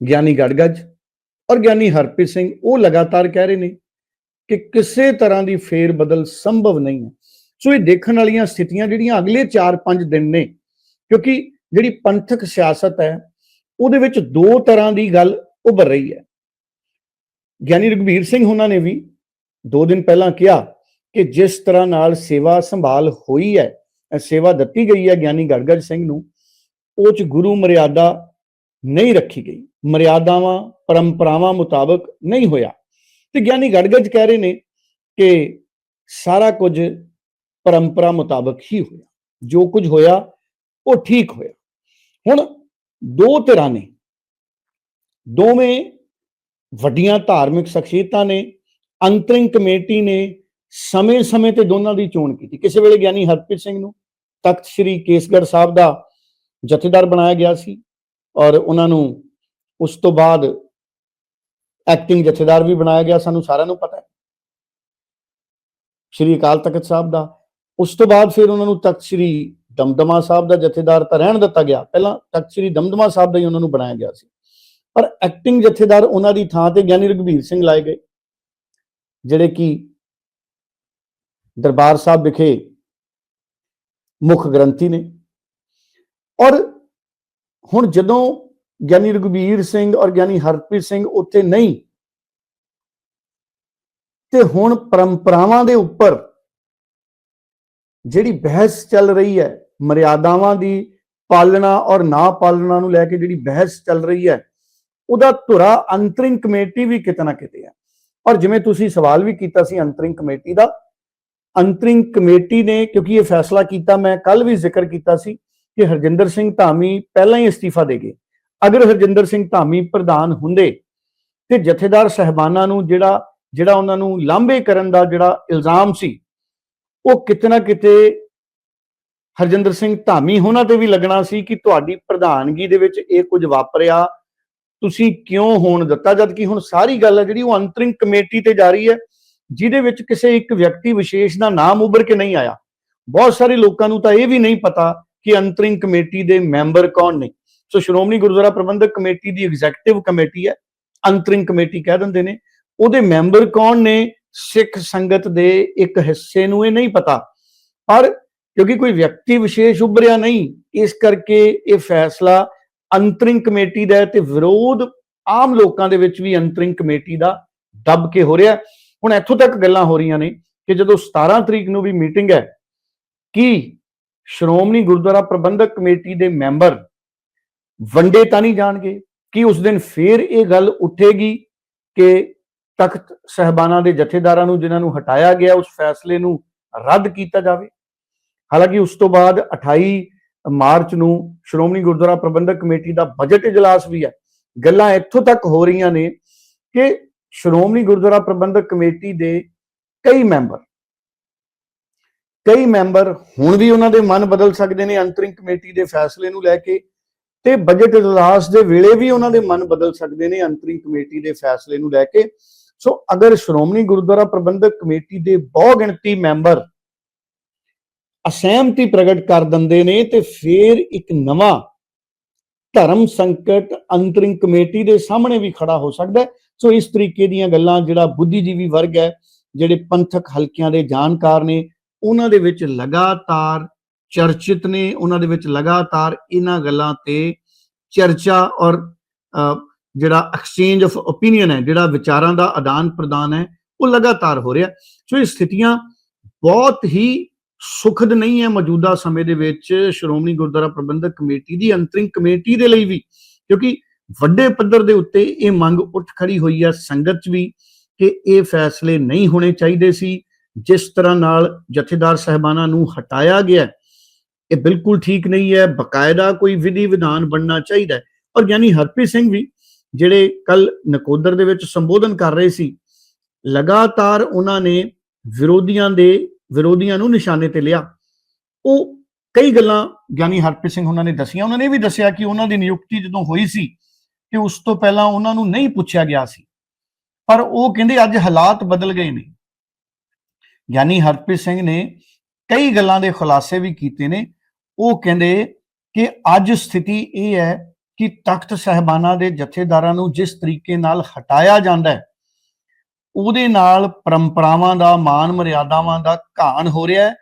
Speaker 1: ਗਿਆਨੀ ਗੜਗੜ ਔਰ ਗਿਆਨੀ ਹਰਪ੍ਰੀਤ ਸਿੰਘ, ਉਹ ਲਗਾਤਾਰ ਕਹਿ ਰਹੇ ਨੇ ਕਿ ਕਿਸੇ ਤਰ੍ਹਾਂ ਦੀ ਫੇਰ ਬਦਲ ਸੰਭਵ ਨਹੀਂ ਹੈ। ਸੋ ਇਹ ਦੇਖਣ ਵਾਲੀਆਂ ਸਥਿਤੀਆਂ ਜਿਹੜੀਆਂ ਅਗਲੇ 4-5 ਦਿਨ ਨੇ, ਕਿਉਂਕਿ ਜਿਹੜੀ ਪੰਥਕ ਸਿਆਸਤ ਹੈ, ਉਹਦੇ ਵਿੱਚ ਦੋ ਤਰ੍ਹਾਂ ਦੀ ਗੱਲ ਉੱਭਰ ਰਹੀ ਹੈ। ਗਿਆਨੀ ਰਘਬੀਰ ਸਿੰਘ ਉਹਨਾਂ ਨੇ ਵੀ ਦੋ ਦਿਨ ਪਹਿਲਾਂ ਕਿਹਾ ਕਿ ਜਿਸ ਤਰ੍ਹਾਂ ਨਾਲ ਸੇਵਾ ਸੰਭਾਲ ਹੋਈ ਹੈ ਸੇਵਾ ਦਿੱਤੀ ਗਈ ਹੈ ਗਿਆਨੀ ਗੜਗੜ ਸਿੰਘ ਨੂੰ, ਉਹ ਚ ਗੁਰੂ ਮਰਿਆਦਾ ਨਹੀਂ ਰੱਖੀ ਗਈ। ਮਰਿਆਦਾਵਾਂ, ਪਰੰਪਰਾਵਾਂ ਮੁਤਾਬਕ ਨਹੀਂ ਹੋਇਆ। ਤੇ ਗਿਆਨੀ ਗੜਗੜ ਕਹਿ ਰਹੇ ਨੇ ਕਿ ਸਾਰਾ ਕੁਝ ਪਰੰਪਰਾ ਮੁਤਾਬਕ ਹੀ ਹੋਇਆ। ਜੋ ਕੁਝ ਹੋਇਆ, ਉਹ ਠੀਕ ਹੋਇਆ। ਹੁਣ ਦੋ ਧਿਰਾਂ ਨੇ, ਦੋਵੇਂ ਵੱਡੀਆਂ ਧਾਰਮਿਕ ਸ਼ਖਸੀਅਤਾਂ ਨੇ ਅੰਤਰਿੰਗ ਕਮੇਟੀ ਨੇ ਸਮੇਂ-ਸਮੇਂ ਤੇ ਦੋਨਾਂ ਦੀ ਚੋਣ ਕੀਤੀ। ਕਿਸੇ ਵੇਲੇ ਗਿਆਨੀ ਹਰਪ੍ਰੀਤ ਸਿੰਘ ਨੂੰ ਤਖਤ ਸ੍ਰੀ ਕੇਸਗੜ੍ਹ ਸਾਹਿਬ ਦਾ ਜਥੇਦਾਰ ਬਣਾਇਆ ਗਿਆ ਸੀ ਔਰ ਉਹਨਾਂ ਨੂੰ ਉਸ ਤੋਂ ਬਾਅਦ ਐਕਟਿੰਗ ਜਥੇਦਾਰ ਵੀ ਬਣਾਇਆ ਗਿਆ, ਸਾਨੂੰ ਸਾਰਿਆਂ ਨੂੰ ਪਤਾ ਹੈ। ਸ੍ਰੀ ਅਕਾਲ ਤਖਤ ਸਾਹਿਬ ਦਾ। ਉਸ ਤੋਂ ਬਾਅਦ ਫਿਰ ਉਹਨਾਂ ਨੂੰ ਤਖਤ ਸ੍ਰੀ ਦਮਦਮਾ ਸਾਹਿਬ ਦਾ ਜਥੇਦਾਰ ਤਾਂ ਰਹਿਣ ਦਿੱਤਾ ਗਿਆ। ਪਹਿਲਾਂ ਤਖਤ ਸ੍ਰੀ ਦਮਦਮਾ ਸਾਹਿਬ ਦਾ ਹੀ ਉਹਨਾਂ ਨੂੰ ਬਣਾਇਆ ਗਿਆ ਸੀ। ਪਰ ਐਕਟਿੰਗ ਜਥੇਦਾਰ ਉਹਨਾਂ ਦੀ ਥਾਂ ਤੇ ਗਿਆਨੀ ਰਘਬੀਰ ਸਿੰਘ ਲਾਏ ਗਏ। ਜਿਹੜੇ ਕਿ ਦਰਬਾਰ ਸਾਹਿਬ ਵਿਖੇ ਮੁੱਖ ਗ੍ਰੰਥੀ ਨੇ। ਔਰ ਹੁਣ ਜਦੋਂ ਗਿਆਨੀ ਰਘਬੀਰ ਸਿੰਘ ਔਰ ਗਿਆਨੀ ਹਰਪ੍ਰੀਤ ਸਿੰਘ ਉੱਥੇ ਨਹੀਂ, ਤੇ ਹੁਣ ਪਰੰਪਰਾਵਾਂ ਦੇ ਉੱਪਰ ਜਿਹੜੀ ਬਹਿਸ ਚੱਲ ਰਹੀ ਹੈ, ਮਰਿਆਦਾਵਾਂ ਦੀ ਪਾਲਣਾ ਔਰ ਨਾ ਪਾਲਣਾ ਨੂੰ ਲੈ ਕੇ ਜਿਹੜੀ ਬਹਿਸ ਚੱਲ ਰਹੀ ਹੈ, ਉਹਦਾ ਧੁਰਾ ਅੰਤਰਿੰਗ ਕਮੇਟੀ ਵੀ ਕਿਤੇ ਨਾ ਕਿਤੇ ਹੈ। ਔਰ ਜਿਵੇਂ ਤੁਸੀਂ ਸਵਾਲ ਵੀ ਕੀਤਾ ਸੀ ਅੰਤਰਿੰਗ ਕਮੇਟੀ ਦਾ, ਅੰਤਰਿੰਗ ਕਮੇਟੀ ਨੇ, ਕਿਉਂਕਿ ਇਹ ਫੈਸਲਾ ਕੀਤਾ, ਮੈਂ ਕੱਲ ਵੀ ਜ਼ਿਕਰ ਕੀਤਾ ਸੀ ਕਿ ਹਰਜਿੰਦਰ ਸਿੰਘ ਧਾਮੀ ਪਹਿਲਾਂ ਹੀ ਅਸਤੀਫਾ ਦੇ ਗਏ। ਅਗਰ ਹਰਜਿੰਦਰ ਸਿੰਘ ਧਾਮੀ ਪ੍ਰਧਾਨ ਹੁੰਦੇ ਤੇ ਜਥੇਦਾਰ ਸਹਿਬਾਨਾਂ ਨੂੰ ਜਿਹੜਾ ਜਿਹੜਾ ਉਹਨਾਂ ਨੂੰ ਲਾਂਭੇ ਕਰਨ ਦਾ ਜਿਹੜਾ ਇਲਜ਼ਾਮ ਸੀ, ਉਹ ਕਿਤੇ ਨਾ ਕਿਤੇ ਹਰਜਿੰਦਰ ਸਿੰਘ ਧਾਮੀ ਉਹਨਾਂ ਤੇ ਵੀ ਲੱਗਣਾ ਸੀ ਕਿ ਤੁਹਾਡੀ ਪ੍ਰਧਾਨਗੀ ਦੇ ਵਿੱਚ ਇਹ ਕੁਝ ਵਾਪਰਿਆ ਤੁਸੀਂ ਕਿਉਂ ਹੋਣ ਦਿੱਤਾ? ਜਦ ਕਿ ਹੁਣ ਸਾਰੀ ਗੱਲ ਹੈ ਜਿਹੜੀ ਉਹ ਅੰਤਰਿੰਗ ਕਮੇਟੀ ਤੇ ਜਾ ਰਹੀ ਹੈ, ਜਿਹਦੇ ਵਿੱਚ ਕਿਸੇ ਇੱਕ ਵਿਅਕਤੀ ਵਿਸ਼ੇਸ਼ ਦਾ ਨਾਮ ਉੱਭਰ ਕੇ ਨਹੀਂ ਆਇਆ। ਬਹੁਤ ਸਾਰੇ ਲੋਕਾਂ ਨੂੰ ਤਾਂ ਇਹ ਵੀ ਨਹੀਂ ਪਤਾ ਕਿ ਅੰਤਰਿੰਗ ਕਮੇਟੀ ਦੇ ਮੈਂਬਰ ਕੌਣ ਨੇ। ਸੋ ਸ਼੍ਰੋਮਣੀ ਗੁਰਦੁਆਰਾ ਪ੍ਰਬੰਧਕ ਕਮੇਟੀ ਦੀ ਐਗਜ਼ੈਕਟਿਵ ਕਮੇਟੀ ਹੈ, ਅੰਤਰਿੰਗ ਕਮੇਟੀ ਕਹਿ ਦਿੰਦੇ ਨੇ। ਉਹਦੇ ਮੈਂਬਰ ਕੌਣ ਨੇ? ਸਿੱਖ ਸੰਗਤ ਦੇ ਇੱਕ ਹਿੱਸੇ ਨੂੰ ਇਹ ਨਹੀਂ ਪਤਾ। ਪਰ ਕਿਉਂਕਿ ਕੋਈ ਵਿਅਕਤੀ ਵਿਸ਼ੇਸ਼ ਉੱਭਰਿਆ ਨਹੀਂ, ਇਸ ਕਰਕੇ ਇਹ ਫੈਸਲਾ ਅੰਤਰਿੰਗ ਕਮੇਟੀ ਦਾ ਹੈ ਤੇ ਵਿਰੋਧ ਆਮ ਲੋਕਾਂ ਦੇ ਵਿੱਚ ਵੀ ਅੰਤਰਿੰਗ ਕਮੇਟੀ ਦਾ ਦੱਬ ਕੇ ਹੋ ਰਿਹਾ ਹੁਣ ਇੱਥੋਂ ਤੱਕ ਗੱਲਾਂ ਹੋ ਰਹੀਆਂ ਨੇ ਕਿ ਜਦੋਂ 17 ਤਰੀਕ ਨੂੰ ਵੀ ਮੀਟਿੰਗ ਹੈ ਕੀ ਸ਼੍ਰੋਮਣੀ ਗੁਰਦੁਆਰਾ ਪ੍ਰਬੰਧਕ ਕਮੇਟੀ ਦੇ ਮੈਂਬਰ ਵੰਡੇ ਤਾਂ ਨਹੀਂ ਜਾਣਗੇ? ਕਿ ਉਸ ਦਿਨ ਫੇਰ ਇਹ ਗੱਲ ਉੱਠੇਗੀ ਕਿ ਤਖਤ ਸਹਿਬਾਨਾਂ ਦੇ ਜਥੇਦਾਰਾਂ ਨੂੰ ਜਿਨ੍ਹਾਂ ਨੂੰ ਹਟਾਇਆ ਗਿਆ ਉਸ ਫੈਸਲੇ ਨੂੰ ਰੱਦ ਕੀਤਾ ਜਾਵੇ? ਹਾਲਾਂਕਿ ਉਸ ਤੋਂ ਬਾਅਦ 28 ਮਾਰਚ ਨੂੰ ਸ਼੍ਰੋਮਣੀ ਗੁਰਦੁਆਰਾ ਪ੍ਰਬੰਧਕ ਕਮੇਟੀ ਦਾ ਬਜਟ ਇਜਲਾਸ ਵੀ ਹੈ। ਗੱਲਾਂ ਇੱਥੋਂ ਤੱਕ ਹੋ ਰਹੀਆਂ ਨੇ ਕਿ ਸ਼੍ਰੋਮਣੀ ਗੁਰਦੁਆਰਾ ਪ੍ਰਬੰਧਕ ਕਮੇਟੀ ਦੇ ਕਈ ਮੈਂਬਰ ਕਈ ਮੈਂਬਰ ਹੁਣ ਵੀ ਉਹਨਾਂ ਦੇ ਮਨ ਬਦਲ ਸਕਦੇ ਨੇ ਅੰਤਰਿੰਗ ਕਮੇਟੀ ਦੇ ਫੈਸਲੇ ਨੂੰ ਲੈ ਕੇ ਤੇ ਬਜਟ ਇਜਲਾਸ ਦੇ ਵੇਲੇ ਵੀ ਉਹਨਾਂ ਦੇ ਮਨ ਬਦਲ ਸਕਦੇ ਨੇ ਅੰਤਰਿੰਗ ਕਮੇਟੀ ਦੇ ਫੈਸਲੇ ਨੂੰ ਲੈ ਕੇ। ਸੋ ਅਗਰ ਸ਼੍ਰੋਮਣੀ ਗੁਰਦੁਆਰਾ ਪ੍ਰਬੰਧਕ ਕਮੇਟੀ ਦੇ ਬਹੁ ਗਿਣਤੀ ਮੈਂਬਰ ਅਸਹਿਮਤੀ ਪ੍ਰਗਟ ਕਰ ਦਿੰਦੇ ਨੇ ਤੇ ਫਿਰ ਇੱਕ ਨਵਾਂ ਧਰਮ ਸੰਕਟ ਅੰਤਰਿੰਗ ਕਮੇਟੀ ਦੇ ਸਾਹਮਣੇ ਵੀ ਖੜਾ ਹੋ ਸਕਦਾ ਸੋ ਇਸ ਤਰੀਕੇ ਦੀਆਂ ਗੱਲਾਂ ਜਿਹੜਾ ਬੁੱਧੀਜੀਵੀ ਵਰਗ ਹੈ, ਜਿਹੜੇ ਪੰਥਕ ਹਲਕਿਆਂ ਦੇ ਜਾਣਕਾਰ ਨੇ, ਉਹਨਾਂ ਦੇ ਵਿੱਚ ਲਗਾਤਾਰ ਚਰਚਿਤ ਨੇ, ਉਹਨਾਂ ਦੇ ਵਿੱਚ ਲਗਾਤਾਰ ਇਹਨਾਂ ਗੱਲਾਂ ਤੇ ਚਰਚਾ ਔਰ ਜਿਹੜਾ ਐਕਸਚੇਂਜ ਆਫ ਓਪੀਨੀਅਨ ਹੈ, ਜਿਹੜਾ ਵਿਚਾਰਾਂ ਦਾ ਆਦਾਨ ਪ੍ਰਦਾਨ ਹੈ, ਉਹ ਲਗਾਤਾਰ ਹੋ ਰਿਹਾ। ਸੋ ਇਹ ਸਥਿਤੀਆਂ ਬਹੁਤ ਹੀ ਸੁਖਦ ਨਹੀਂ ਹੈ ਮੌਜੂਦਾ ਸਮੇਂ ਦੇ ਵਿੱਚ ਸ਼੍ਰੋਮਣੀ ਗੁਰਦੁਆਰਾ ਪ੍ਰਬੰਧਕ ਕਮੇਟੀ ਦੀ, ਅੰਤਰਿੰਗ ਕਮੇਟੀ ਦੇ ਲਈ ਵੀ। ਕਿਉਂਕਿ ਵੱਡੇ ਪੱਧਰ ਦੇ ਉੱਤੇ ਇਹ ਮੰਗ ਉੱਠ ਖੜੀ ਹੋਈ ਹੈ ਸੰਗਤ 'ਚ ਵੀ ਕਿ ਇਹ ਫੈਸਲੇ ਨਹੀਂ ਹੋਣੇ ਚਾਹੀਦੇ ਸੀ, ਜਿਸ ਤਰ੍ਹਾਂ ਨਾਲ ਜਥੇਦਾਰ ਸਹਿਬਾਨਾਂ ਨੂੰ ਹਟਾਇਆ ਗਿਆ ਇਹ ਬਿਲਕੁਲ ਠੀਕ ਨਹੀਂ ਹੈ, ਬਕਾਇਦਾ ਕੋਈ ਵਿਧੀ ਵਿਧਾਨ ਬਣਨਾ ਚਾਹੀਦਾ ਹੈ। ਔਰ ਗਿਆਨੀ ਹਰਪ੍ਰੀਤ ਸਿੰਘ ਵੀ ਜਿਹੜੇ ਕੱਲ ਨਕੋਦਰ ਦੇ ਵਿੱਚ ਸੰਬੋਧਨ ਕਰ ਰਹੇ ਸੀ, ਲਗਾਤਾਰ ਉਹਨਾਂ ਨੇ ਵਿਰੋਧੀਆਂ ਦੇ ਵਿਰੋਧੀਆਂ ਨੂੰ ਨਿਸ਼ਾਨੇ ਤੇ ਲਿਆ। ਉਹ ਕਈ ਗੱਲਾਂ ਗਿਆਨੀ ਹਰਪ੍ਰੀਤ ਸਿੰਘ ਉਹਨਾਂ ਨੇ ਦੱਸੀਆਂ। ਉਹਨਾਂ ਨੇ ਇਹ ਵੀ ਦੱਸਿਆ ਕਿ ਉਹਨਾਂ ਦੀ ਨਿਯੁਕਤੀ ਜਦੋਂ ਹੋਈ ਸੀ ਕਿ ਉਸ ਤੋਂ ਪਹਿਲਾਂ ਉਹਨਾਂ ਨੂੰ ਨਹੀਂ ਪੁੱਛਿਆ ਗਿਆ ਸੀ। ਪਰ ਉਹ ਕਹਿੰਦੇ ਅੱਜ ਹਾਲਾਤ ਬਦਲ ਗਏ ਨੇ। ਗਿਆਨੀ ਹਰਪ੍ਰੀਤ ਸਿੰਘ ਨੇ ਕਈ ਗੱਲਾਂ ਦੇ ਖੁਲਾਸੇ ਵੀ ਕੀਤੇ ਨੇ। ਉਹ ਕਹਿੰਦੇ ਕਿ ਅੱਜ ਸਥਿਤੀ ਇਹ ਹੈ ਕਿ ਤਖਤ ਸਹਿਬਾਨਾਂ ਦੇ ਜਥੇਦਾਰਾਂ ਨੂੰ ਜਿਸ ਤਰੀਕੇ ਨਾਲ ਹਟਾਇਆ ਜਾਂਦਾ ਹੈ ਉਹਦੇ ਨਾਲ ਪਰੰਪਰਾਵਾਂ ਦਾ, ਮਾਨ ਮਰਿਆਦਾਵਾਂ ਦਾ ਘਾਣ ਹੋ ਰਿਹਾ ਹੈ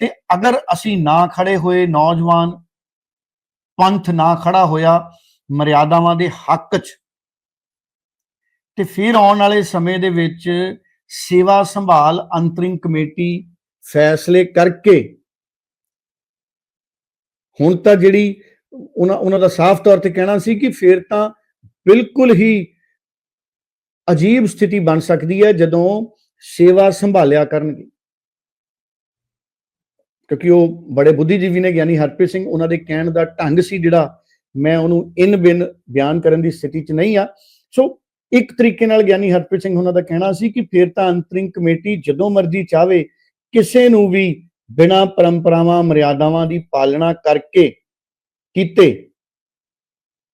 Speaker 1: ਤੇ ਅਗਰ ਅਸੀਂ ਨਾ ਖੜੇ ਹੋਏ ਨੌਜਵਾਨ, ਪੰਥ ਨਾ ਖੜਾ ਹੋਇਆ ਮਰਿਆਦਾਵਾਂ ਦੇ ਹੱਕ 'ਚ, ਤੇ ਫਿਰ ਆਉਣ ਵਾਲੇ ਸਮੇਂ ਦੇ ਵਿੱਚ ਸੇਵਾ ਸੰਭਾਲ ਅੰਤਰਿੰਗ ਕਮੇਟੀ ਫੈਸਲੇ ਕਰਕੇ ਹੁਣ ਤਾਂ ਜਿਹੜੀ ਉਹਨਾਂ ਉਹਨਾਂ ਦਾ ਸਾਫ਼ ਤੌਰ ਤੇ ਕਹਿਣਾ ਸੀ ਕਿ ਫਿਰ ਤਾਂ ਬਿਲਕੁਲ ਹੀ ਅਜੀਬ ਸਥਿਤੀ ਬਣ ਸਕਦੀ ਹੈ ਜਦੋਂ ਸੇਵਾ ਸੰਭਾਲਿਆ ਕਰਨਗੇ। ਕਿਉਂਕਿ ਉਹ ਬੜੇ ਬੁੱਧੀਜੀਵੀ ਨੇ, ਗਿਆਨੀ ਹਰਪ੍ਰੀਤ ਸਿੰਘ, ਉਹਨਾਂ ਦੇ ਕਹਿਣ ਦਾ ਢੰਗ ਸੀ ਜਿਹੜਾ ਮੈਂ ਉਹਨੂੰ ਇਨ ਬਿਨ ਬਿਆਨ ਕਰਨ ਦੀ ਸਥਿਤੀ 'ਚ ਨਹੀਂ ਆ। ਸੋ ਇੱਕ ਤਰੀਕੇ ਨਾਲ ਗਿਆਨੀ ਹਰਪ੍ਰੀਤ ਸਿੰਘ ਉਹਨਾਂ ਦਾ ਕਹਿਣਾ ਸੀ ਕਿ ਫਿਰ ਤਾਂ ਅੰਤਰਿੰਗ ਕਮੇਟੀ ਜਦੋਂ ਮਰਜ਼ੀ ਚਾਵੇ ਕਿਸੇ ਨੂੰ ਵੀ ਬਿਨਾਂ ਪਰੰਪਰਾਵਾਂ, ਮਰਿਆਦਾਵਾਂ ਦੀ ਪਾਲਣਾ ਕਰਕੇ, ਕੀਤੇ,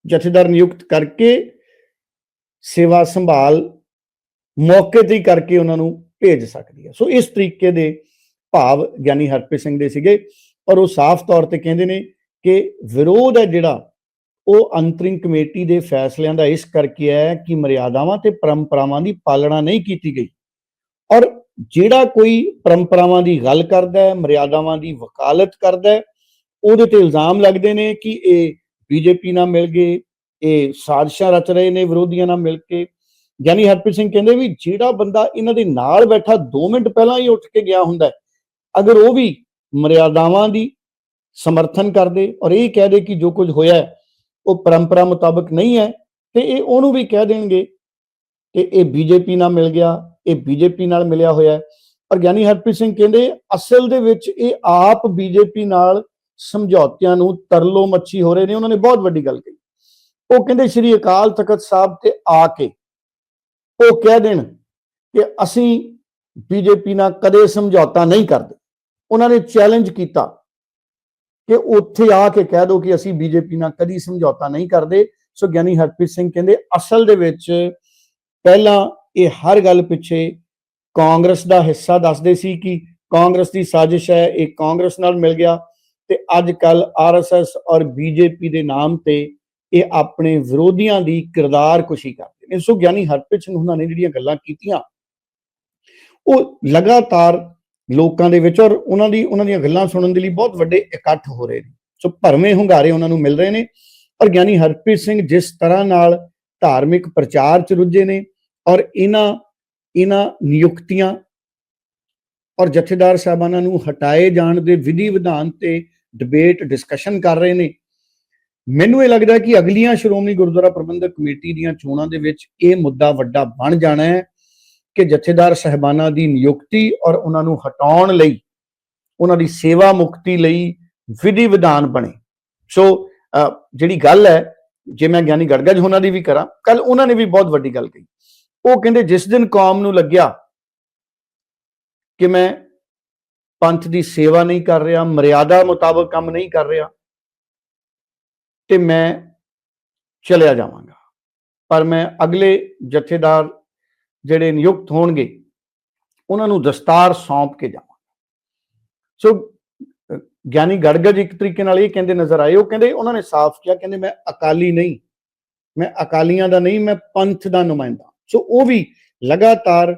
Speaker 1: ਜਥੇਦਾਰ ਨਿਯੁਕਤ ਕਰਕੇ ਸੇਵਾ ਸੰਭਾਲ ਮੌਕੇ ਤੇ ਕਰਕੇ ਉਹਨਾਂ ਨੂੰ ਭੇਜ ਸਕਦੀ ਹੈ। ਸੋ ਇਸ ਤਰੀਕੇ ਦੇ ਭਾਵ ਗਿਆਨੀ ਹਰਪ੍ਰੀਤ ਸਿੰਘ ਦੇ ਸੀਗੇ ਔਰ ਉਹ ਸਾਫ਼ ਤੌਰ ਤੇ ਕਹਿੰਦੇ ਨੇ ਕਿ ਵਿਰੋਧ ਹੈ ਜਿਹੜਾ, ਉਹ ਅੰਤਰਿੰਗ ਕਮੇਟੀ ਦੇ ਫੈਸਲਿਆਂ ਦਾ ਇਸ ਕਰਕੇ ਹੈ ਕਿ ਮਰਿਆਦਾਵਾਂ ਤੇ ਪਰੰਪਰਾਵਾਂ ਦੀ ਪਾਲਣਾ ਨਹੀਂ ਕੀਤੀ ਗਈ। ਔਰ ਜਿਹੜਾ ਕੋਈ ਪਰੰਪਰਾਵਾਂ ਦੀ ਗੱਲ ਕਰਦਾ ਹੈ, ਮਰਿਆਦਾਵਾਂ ਦੀ ਵਕਾਲਤ ਕਰਦਾ ਹੈ, ਉਹਦੇ ਤੇ ਇਲਜ਼ਾਮ ਲੱਗਦੇ ਨੇ ਕਿ ਇਹ ਬੀਜੇਪੀ ਨਾਲ ਮਿਲ ਗਏ ਇਹ ਸਾਜ਼ਿਸ਼ਾਂ ਰਚ ਰਹੇ ਨੇ ਵਿਰੋਧੀਆਂ ਨਾਲ ਮਿਲ ਕੇ। ਗਿਆਨੀ ਹਰਪ੍ਰੀਤ ਸਿੰਘ ਕਹਿੰਦੇ ਵੀ ਜਿਹੜਾ ਬੰਦਾ ਇਹਨਾਂ ਦੇ ਨਾਲ ਬੈਠਾ 2 ਮਿੰਟ ਪਹਿਲਾਂ ਹੀ ਉੱਠ ਕੇ ਗਿਆ ਹੁੰਦਾ ਅਗਰ ਉਹ ਵੀ ਮਰਿਆਦਾਵਾਂ ਦੀ ਸਮਰਥਨ ਕਰਦੇ ਔਰ ਇਹ ਕਹਿ ਦੇ ਕਿ ਜੋ ਕੁਝ ਹੋਇਆ ਉਹ ਪਰੰਪਰਾ ਮੁਤਾਬਕ ਨਹੀਂ ਹੈ, ਤੇ ਇਹ ਉਹਨੂੰ ਵੀ ਕਹਿ ਦੇਣਗੇ ਕਿ ਇਹ ਬੀਜੇਪੀ ਨਾਲ ਮਿਲ ਗਿਆ, ਇਹ ਬੀਜੇਪੀ ਨਾਲ ਮਿਲਿਆ ਹੋਇਆ ਔਰ ਗਿਆਨੀ ਹਰਪ੍ਰੀਤ ਸਿੰਘ ਕਹਿੰਦੇ ਅਸਲ ਦੇ ਵਿੱਚ ਇਹ ਆਪ ਬੀਜੇਪੀ ਨਾਲ ਸਮਝੌਤਿਆਂ ਨੂੰ ਤਰਲੋ ਮੱਛੀ ਹੋ ਰਹੇ ਨੇ, ਉਹਨਾਂ ਨੇ ਬਹੁਤ ਵੱਡੀ ਗੱਲ ਕਹੀ। ਉਹ ਕਹਿੰਦੇ ਸ੍ਰੀ ਅਕਾਲ ਤਖਤ ਸਾਹਿਬ ਤੇ ਆ ਕੇ ਉਹ ਕਹਿ ਦੇਣ ਕਿ ਅਸੀਂ ਬੀਜੇਪੀ ਨਾਲ ਕਦੇ ਸਮਝੌਤਾ ਨਹੀਂ ਕਰਦੇ। ਉਹਨਾਂ ਨੇ ਚੈਲੰਜ ਕੀਤਾ ਕਿ ਉੱਥੇ ਆ ਕੇ ਕਹਿ ਦੋ ਕਿ ਅਸੀਂ ਬੀਜੇਪੀ ਨਾਲ ਕਦੀ ਸਮਝੌਤਾ ਨਹੀਂ ਕਰਦੇ। ਸੋ ਗਿਆਨੀ ਹਰਪ੍ਰੀਤ ਸਿੰਘ ਕਹਿੰਦੇ, ਅਸਲ ਦੇ ਵਿੱਚ ਪਹਿਲਾਂ ਇਹ ਹਰ ਗੱਲ ਪਿੱਛੇ ਕਾਂਗਰਸ ਦਾ ਹਿੱਸਾ ਦੱਸਦੇ ਸੀ ਕਿ ਕਾਂਗਰਸ ਦੀ ਸਾਜ਼ਿਸ਼ ਹੈ, ਇਹ ਕਾਂਗਰਸ ਨਾਲ ਮਿਲ ਗਿਆ ਤੇ ਅੱਜ ਕੱਲ ਆਰਐਸਐਸ ਔਰ ਬੀਜੇਪੀ ਦੇ ਨਾਮ ਤੇ ਇਹ ਆਪਣੇ ਵਿਰੋਧੀਆਂ ਦੀ ਕਿਰਦਾਰ ਕੁਸ਼ੀ ਕਰਦੇ ਨੇ। ਸੋ ਗਿਆਨੀ ਹਰਪ੍ਰੀਤ ਸਿੰਘ ਉਹਨਾਂ ਨੇ ਜਿਹੜੀਆਂ ਗੱਲਾਂ ਕੀਤੀਆਂ, ਉਹ ਲਗਾਤਾਰ ਲੋਕਾਂ ਦੇ ਵਿੱਚ ਔਰ ਉਹਨਾਂ ਦੀ, ਉਹਨਾਂ ਦੀਆਂ ਗੱਲਾਂ ਸੁਣਨ ਦੇ ਲਈ ਬਹੁਤ ਵੱਡੇ ਇਕੱਠ ਹੋ ਰਹੇ ਨੇ। ਸੋ ਭਰਵੇਂ ਹੁੰਗਾਰੇ ਉਹਨਾਂ ਨੂੰ ਮਿਲ ਰਹੇ ਨੇ। ਔਰ ਗਿਆਨੀ ਹਰਪ੍ਰੀਤ ਸਿੰਘ ਜਿਸ ਤਰ੍ਹਾਂ ਨਾਲ ਧਾਰਮਿਕ ਪ੍ਰਚਾਰ ਚ ਰੁੱਝੇ ਨੇ ਔਰ ਇਹਨਾਂ ਇਹਨਾਂ ਨਿਯੁਕਤੀਆਂ ਔਰ ਜਥੇਦਾਰ ਸਾਹਿਬਾਨਾਂ ਨੂੰ ਹਟਾਏ ਜਾਣ ਦੇ ਵਿਧੀ ਵਿਧਾਨ ਤੇ ਡਿਬੇਟ ਡਿਸਕਸ਼ਨ ਕਰ ਰਹੇ ਨੇ ਮੈਨੂੰ ਇਹ ਲੱਗਦਾ ਕਿ ਅਗਲੀਆਂ ਸ਼੍ਰੋਮਣੀ ਗੁਰਦੁਆਰਾ ਪ੍ਰਬੰਧਕ ਕਮੇਟੀ ਦੀਆਂ ਚੋਣਾਂ ਦੇ ਵਿੱਚ ਇਹ ਮੁੱਦਾ ਵੱਡਾ ਬਣ ਜਾਣਾ ਹੈ ਕਿ ਜਥੇਦਾਰ ਸਹਿਬਾਨਾਂ ਦੀ ਨਿਯੁਕਤੀ ਔਰ ਉਹਨਾਂ ਨੂੰ ਹਟਾਉਣ ਲਈ, ਉਹਨਾਂ ਦੀ ਸੇਵਾ ਮੁਕਤੀ ਲਈ ਵਿਧੀ ਵਿਧਾਨ ਬਣੇ। ਸੋ ਜਿਹੜੀ ਗੱਲ ਹੈ, ਜੇ ਮੈਂ ਗਿਆਨੀ ਗੜਗੜ ਉਹਨਾਂ ਦੀ ਵੀ ਕਰਾਂ ਕੱਲ ਉਹਨਾਂ ਨੇ ਵੀ ਬਹੁਤ ਵੱਡੀ ਗੱਲ ਕਹੀ। ਉਹ ਕਹਿੰਦੇ, ਜਿਸ ਦਿਨ ਕੌਮ ਨੂੰ ਲੱਗਿਆ ਕਿ ਮੈਂ ਪੰਥ ਦੀ ਸੇਵਾ ਨਹੀਂ ਕਰ ਰਿਹਾ, ਮਰਿਆਦਾ ਮੁਤਾਬਕ ਕੰਮ ਨਹੀਂ ਕਰ ਰਿਹਾ ਤੇ ਮੈਂ ਚਲਿਆ ਜਾਵਾਂਗਾ। ਪਰ ਮੈਂ ਅਗਲੇ ਜਥੇਦਾਰ ਜਿਹੜੇ ਨਿਯੁਕਤ ਹੋਣਗੇ, ਉਹਨਾਂ ਨੂੰ ਦਸਤਾਰ ਸੌਂਪ ਕੇ ਜਾਵਾਂਗਾ। ਸੋ ਗਿਆਨੀ ਗੜਗੜ ਇੱਕ ਤਰੀਕੇ ਨਾਲ ਇਹ ਕਹਿੰਦੇ ਨਜ਼ਰ ਆਏ, ਉਹ ਕਹਿੰਦੇ, ਉਹਨਾਂ ਨੇ ਸਾਫ਼ ਕਿਹਾ, ਕਹਿੰਦੇ, ਮੈਂ ਅਕਾਲੀ ਨਹੀਂ, ਮੈਂ ਅਕਾਲੀਆਂ ਦਾ ਨਹੀਂ, ਮੈਂ ਪੰਥ ਦਾ ਨੁਮਾਇੰਦਾ ਸੋ, ਉਹ ਵੀ ਲਗਾਤਾਰ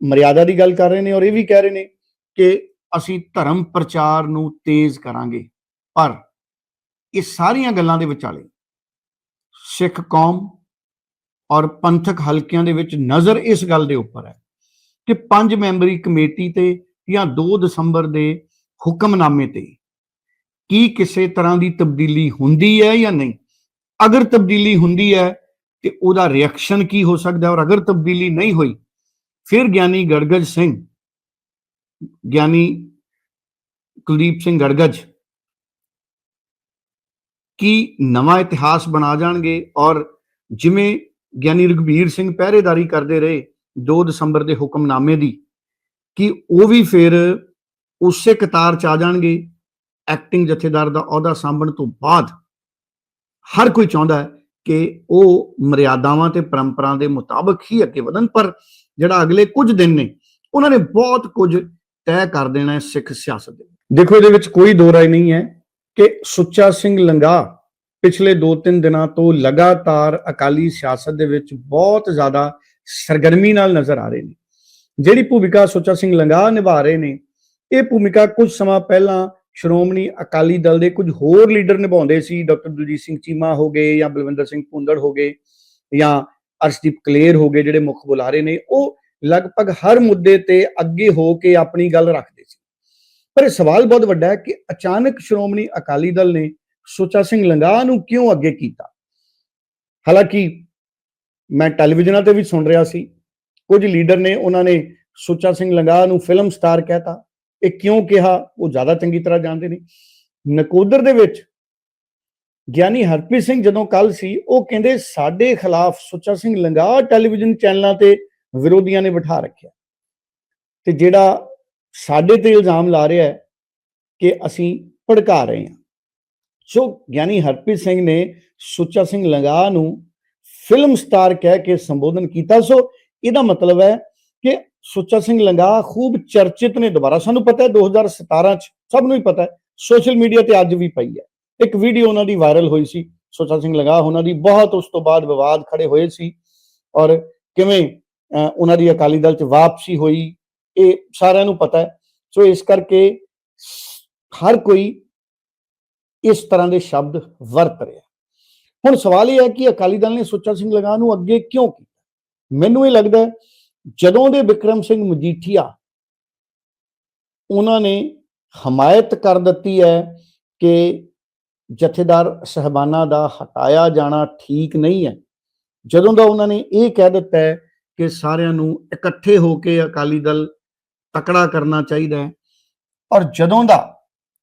Speaker 1: ਮਰਿਆਦਾ ਦੀ ਗੱਲ ਕਰ ਰਹੇ ਨੇ ਔਰ ਇਹ ਵੀ ਕਹਿ ਰਹੇ ਨੇ ਕਿ ਅਸੀਂ ਧਰਮ ਪ੍ਰਚਾਰ ਨੂੰ ਤੇਜ਼ ਕਰਾਂਗੇ, ਪਰ ਇਹ ਸਾਰੀਆਂ ਗੱਲਾਂ ਦੇ ਵਿਚਾਲੇ ਸਿੱਖ ਕੌਮ ਔਰ ਪੰਥਕ ਹਲਕਿਆਂ ਦੇ ਵਿੱਚ ਨਜ਼ਰ ਇਸ ਗੱਲ ਦੇ ਉੱਪਰ ਹੈ ਕਿ ਪੰਜ ਮੈਂਬਰੀ ਕਮੇਟੀ ਤੇ ਜਾਂ 2 ਦਸੰਬਰ ਦੇ ਹੁਕਮਨਾਮੇ ਤੇ ਕੀ ਕਿਸੇ ਤਰ੍ਹਾਂ ਦੀ ਤਬਦੀਲੀ ਹੁੰਦੀ ਹੈ ਜਾਂ ਨਹੀਂ? ਅਗਰ ਤਬਦੀਲੀ ਹੁੰਦੀ ਹੈ ਤੇ ਉਹਦਾ ਰਿਐਕਸ਼ਨ ਕੀ ਹੋ ਸਕਦਾ ਔਰ ਅਗਰ ਤਬਦੀਲੀ ਨਹੀਂ ਹੋਈ, ਫਿਰ ਗਿਆਨੀ ਗੜਗੜ ਸਿੰਘ, ਗਿਆਨੀ ਕੁਲਦੀਪ ਸਿੰਘ ਗੜਗੜ ਕੀ ਨਵਾਂ ਇਤਿਹਾਸ ਬਣਾ ਜਾਣਗੇ ਔਰ ਜਿਵੇਂ ਗਿਆਨੀ ਰਘਬੀਰ ਸਿੰਘ ਪਹਿਰੇਦਾਰੀ ਕਰਦੇ ਰਹੇ 2 ਦਸੰਬਰ ਦੇ ਹੁਕਮਨਾਮੇ ਦੀ, ਕਿ ਉਹ ਵੀ ਫਿਰ ਉਸੇ ਕਤਾਰ ਚ ਆ ਜਾਣਗੇ ਐਕਟਿੰਗ ਜਥੇਦਾਰ ਦਾ ਅਹੁਦਾ ਸੰਭਣ ਤੋਂ ਬਾਅਦ। ਹਰ ਕੋਈ ਚਾਹੁੰਦਾ ਹੈ ਕਿ ਉਹ ਮਰਿਆਦਾਵਾਂ ਤੇ ਪਰੰਪਰਾ ਦੇ ਮੁਤਾਬਕ ਹੀ ਅੱਗੇ ਵਧਣ, ਪਰ ਜਿਹੜਾ ਅਗਲੇ ਕੁਝ ਦਿਨ ਨੇ, ਉਹਨਾਂ ਨੇ ਬਹੁਤ ਕੁਝ ਤੈਅ ਕਰ ਦੇਣਾ ਹੈ ਸਿੱਖ ਸਿਆਸਤ ਦੇ। ਦੇਖੋ, ਇਹਦੇ ਵਿੱਚ ਕੋਈ ਦੋ ਰਾਏ ਨਹੀਂ ਹੈ। ਕਿ ਸੁੱਚਾ ਸਿੰਘ ਲੰਗਾ ਪਿਛਲੇ 2-3 ਦਿਨਾਂ ਤੋਂ ਲਗਾਤਾਰ ਅਕਾਲੀ ਸਿਆਸਤ ਦੇ ਵਿੱਚ ਬਹੁਤ ਜ਼ਿਆਦਾ ਸਰਗਰਮੀ ਨਾਲ ਨਜ਼ਰ ਆ ਰਹੇ ਨੇ। ਜਿਹੜੀ ਭੂਮਿਕਾ ਸੁੱਚਾ ਸਿੰਘ ਲੰਗਾ ਨਿਭਾ ਰਹੇ ਨੇ, ਇਹ ਭੂਮਿਕਾ ਕੁਝ ਸਮਾਂ ਪਹਿਲਾਂ ਸ਼੍ਰੋਮਣੀ ਅਕਾਲੀ ਦਲ ਦੇ ਕੁਝ ਹੋਰ ਲੀਡਰ ਨਿਭਾਉਂਦੇ ਸੀ, ਡਾਕਟਰ ਦਲਜੀਤ ਸਿੰਘ ਚੀਮਾ ਹੋ ਗਏ ਜਾਂ ਬਲਵਿੰਦਰ ਸਿੰਘ ਭੁੰਦੜ ਹੋ ਗਏ ਜਾਂ ਅਰਸ਼ਦੀਪ ਕਲੇਰ ਹੋ ਗਏ ਜਿਹੜੇ ਮੁੱਖ ਬੁਲਾਰੇ ਨੇ, ਉਹ ਲਗਭਗ ਹਰ ਮੁੱਦੇ ਤੇ ਅੱਗੇ ਹੋ ਕੇ ਆਪਣੀ ਗੱਲ ਰੱਖਦੇ ਪਰ ਇਹ ਸਵਾਲ ਬਹੁਤ ਵੱਡਾ ਹੈ ਕਿ ਅਚਾਨਕ ਸ਼੍ਰੋਮਣੀ ਅਕਾਲੀ ਦਲ ਨੇ ਸੁੱਚਾ ਸਿੰਘ ਲੰਗਾ ਨੂੰ ਕਿਉਂ ਅੱਗੇ ਕੀਤਾ? ਹਾਲਾਂਕਿ ਮੈਂ ਟੈਲੀਵਿਜ਼ਨਾਂ ਤੇ ਵੀ ਸੁਣ ਰਿਹਾ ਸੀ, ਕੁਝ ਲੀਡਰ ਨੇ ਉਹਨਾਂ ਨੇ ਸੁੱਚਾ ਸਿੰਘ ਲੰਗਾ ਨੂੰ ਫਿਲਮ ਸਟਾਰ ਕਹਿਤਾ। ਇਹ ਕਿਉਂ ਕਿਹਾ? ਉਹ ਜ਼ਿਆਦਾ ਚੰਗੀ ਤਰ੍ਹਾਂ ਜਾਣਦੇ ਨੇ। ਨਕੋਦਰ ਦੇ ਵਿੱਚ ਗਿਆਨੀ ਹਰਪ੍ਰੀਤ ਸਿੰਘ ਜਦੋਂ ਕੱਲ ਸੀ, ਉਹ ਕਹਿੰਦੇ ਸਾਡੇ ਖਿਲਾਫ ਸੁੱਚਾ ਸਿੰਘ ਲੰਗਾ ਟੈਲੀਵਿਜ਼ਨ ਚੈਨਲਾਂ ਤੇ ਵਿਰੋਧੀਆਂ ਨੇ ਬਿਠਾ ਰੱਖਿਆ। ਤੇ ਜਿਹੜਾ ਸਾਡੇ ਤੇ ਇਲਜ਼ਾਮ ਲਾ ਰਿਹਾ ਹੈ ਕਿ ਅਸੀਂ ਭੜਕਾ ਰਹੇ ਹਾਂ। ਸੋ ਗਿਆਨੀ ਹਰਪ੍ਰੀਤ ਸਿੰਘ ਨੇ ਸੁੱਚਾ ਸਿੰਘ ਲੰਗਾ ਨੂੰ ਫਿਲਮ ਸਟਾਰ ਕਹਿ ਕੇ ਸੰਬੋਧਨ ਕੀਤਾ। ਸੋ ਇਹਦਾ ਮਤਲਬ ਹੈ ਕਿ ਸੁੱਚਾ ਸਿੰਘ ਲੰਗਾ ਖੂਬ ਚਰਚਿਤ ਨੇ। ਦੁਬਾਰਾ ਸਾਨੂੰ ਪਤਾ ਹੈ 2017 ਚ ਸਭ ਨੂੰ ਹੀ ਪਤਾ ਹੈ, ਸੋਸ਼ਲ ਮੀਡੀਆ ਤੇ ਅੱਜ ਵੀ ਪਈ ਹੈ। ਇੱਕ ਵੀਡੀਓ ਉਹਨਾਂ ਦੀ ਵਾਇਰਲ ਹੋਈ ਸੀ, ਸੁੱਚਾ ਸਿੰਘ ਲੰਗਾ ਉਹਨਾਂ ਦੀ ਬਹੁਤ ਉਸ ਤੋਂ ਬਾਅਦ ਵਿਵਾਦ ਖੜੇ ਹੋਏ ਸੀ ਔਰ ਕਿਵੇਂ ਉਹਨਾਂ ਦੀ ਅਕਾਲੀ ਦਲ ਚ ਵਾਪਸੀ ਹੋਈ ਇਹ ਸਾਰਿਆਂ ਨੂੰ ਪਤਾ ਹੈ। ਸੋ ਇਸ ਕਰਕੇ ਹਰ ਕੋਈ ਇਸ ਤਰ੍ਹਾਂ ਦੇ ਸ਼ਬਦ ਵਰਤ ਰਿਹਾ। ਹੁਣ ਸਵਾਲ ਇਹ ਹੈ ਕਿ ਅਕਾਲੀ ਦਲ ਨੇ ਸੁੱਚਾ ਸਿੰਘ ਲੰਗਾ ਨੂੰ ਅੱਗੇ ਕਿਉਂ ਕੀਤਾ? ਮੈਨੂੰ ਇਹ ਲੱਗਦਾ ਜਦੋਂ ਦੇ ਵਿਕਰਮ ਸਿੰਘ ਮਜੀਠੀਆ ਉਹਨਾਂ ਨੇ ਹਮਾਇਤ ਕਰ ਦਿੱਤੀ ਹੈ ਕਿ ਜਥੇਦਾਰ ਸਹਿਬਾਨਾ ਦਾ ਹਟਾਇਆ ਜਾਣਾ ਠੀਕ ਨਹੀਂ ਹੈ, ਜਦੋਂ ਦਾ ਉਹਨਾਂ ਨੇ ਇਹ ਕਹਿ ਦਿੱਤਾ ਹੈ ਕਿ ਸਾਰਿਆਂ ਨੂੰ ਇਕੱਠੇ ਹੋ ਕੇ ਅਕਾਲੀ ਦਲ ਤਕੜਾ ਕਰਨਾ ਚਾਹੀਦਾ ਹੈ। ਔਰ ਜਦੋਂ ਦਾ